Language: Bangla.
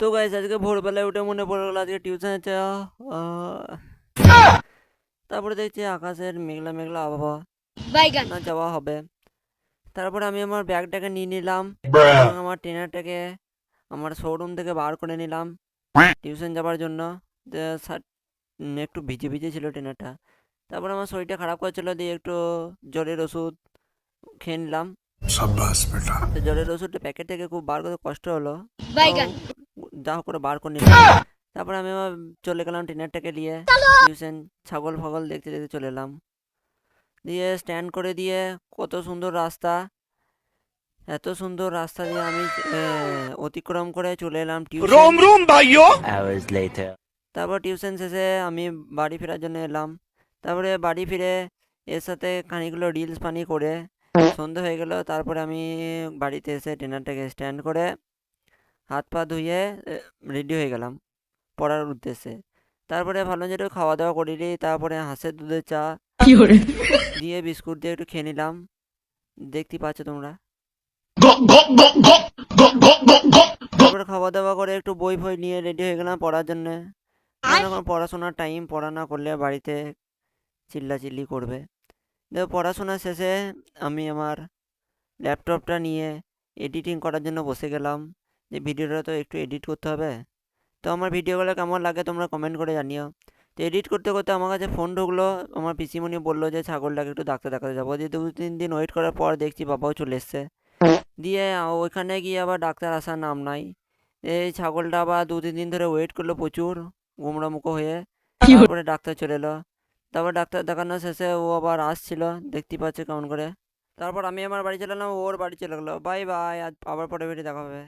তো গাইস আজকে ভোরবেলায় উঠে মনে পড়ল আজকে টিউশন আছে তারপরে দেখছি আকাশের মেঘলা মেঘলা আবহাওয়া। না যাওয়া হবে। তারপর আমি আমার ব্যাগটাকে নিয়ে নিলাম আমার ট্রেনারটাকে আমার শোরুম থেকে বার করে নিলাম টিউশন যাওয়ার জন্য। একটু ভিজে ভিজে ছিল ট্রেনারটা তারপর আমার শরীরটা খারাপ করেছিল দিয়ে একটু জ্বরের ওষুধ খেয়ে নিলাম। জ্বরের ওষুধটা প্যাকেট থেকে খুব বার করতে কষ্ট হলো। যা করে বার করে নিলাম। তারপরে আমি আমার চলে গেলাম ট্রেনারটাকে নিয়ে। টিউশন ছাগল ফাগল দেখতে দেখতে চলে এলাম। দিয়ে স্ট্যান্ড করে দিয়ে কত সুন্দর রাস্তা। এত সুন্দর রাস্তা দিয়ে আমি অতিক্রম করে চলে এলাম তারপর টিউশন শেষে আমি বাড়ি ফেরার জন্য এলাম। তারপরে বাড়ি ফিরে এর সাথে খানিকগুলো রিলস পানি করে সন্ধে হয়ে গেল। তারপরে আমি বাড়িতে এসে ট্রেনারটাকে স্ট্যান্ড করে হাত পা ধুয়ে রেডি হয়ে গেলাম পড়ার উদ্দেশ্যে। তারপরে ভাবলাম যে একটু খাওয়া দাওয়া করে নিই তারপরে হাঁসের দুধের চা দিয়ে বিস্কুট দিয়ে একটু খেয়ে নিলাম। দেখতে পাচ্ছ তোমরা? তারপরে খাওয়া দাওয়া করে একটু বই ফই নিয়ে রেডি হয়ে গেলাম পড়ার জন্য। এখন পড়াশোনার টাইম পড়া না করলে বাড়িতে চিল্লাচিল্লি করবে। দেখো পড়াশোনা শেষে আমি আমার ল্যাপটপটা নিয়ে এডিটিং করার জন্য বসে গেলাম। যে ভিডিওটা তো একটু এডিট করতে হবে। তো আমার ভিডিওগুলো কেমন লাগে তোমরা কমেন্ট করে জানিও। তো এডিট করতে করতে আমার কাছে ফোন ঢুকলো আমার পিসিমণি বলল যে ছাগলটাকে একটু ডাক্তার দেখাতে যাব। দিয়ে দু তিন দিন ওয়েট করার পর দেখছি বাবাও চলে এসছে। দিয়ে ওইখানে গিয়ে আবার ডাক্তার আসার নাম নাই। এই ছাগলটা আবার দু তিন দিন ধরে ওয়েট করল প্রচুর গোমড়া মুখো হয়ে তারপরে ডাক্তার চলে এলো। তারপর ডাক্তার দেখানো শেষে ও আবার আসছিল দেখতে পাচ্ছে কেমন করে। তারপর আমি আমার বাড়ি চলে এলাম ওর বাড়ি চলে গেলো। বাই বাই আজ আবার পরে বেরিয়ে দেখা হবে।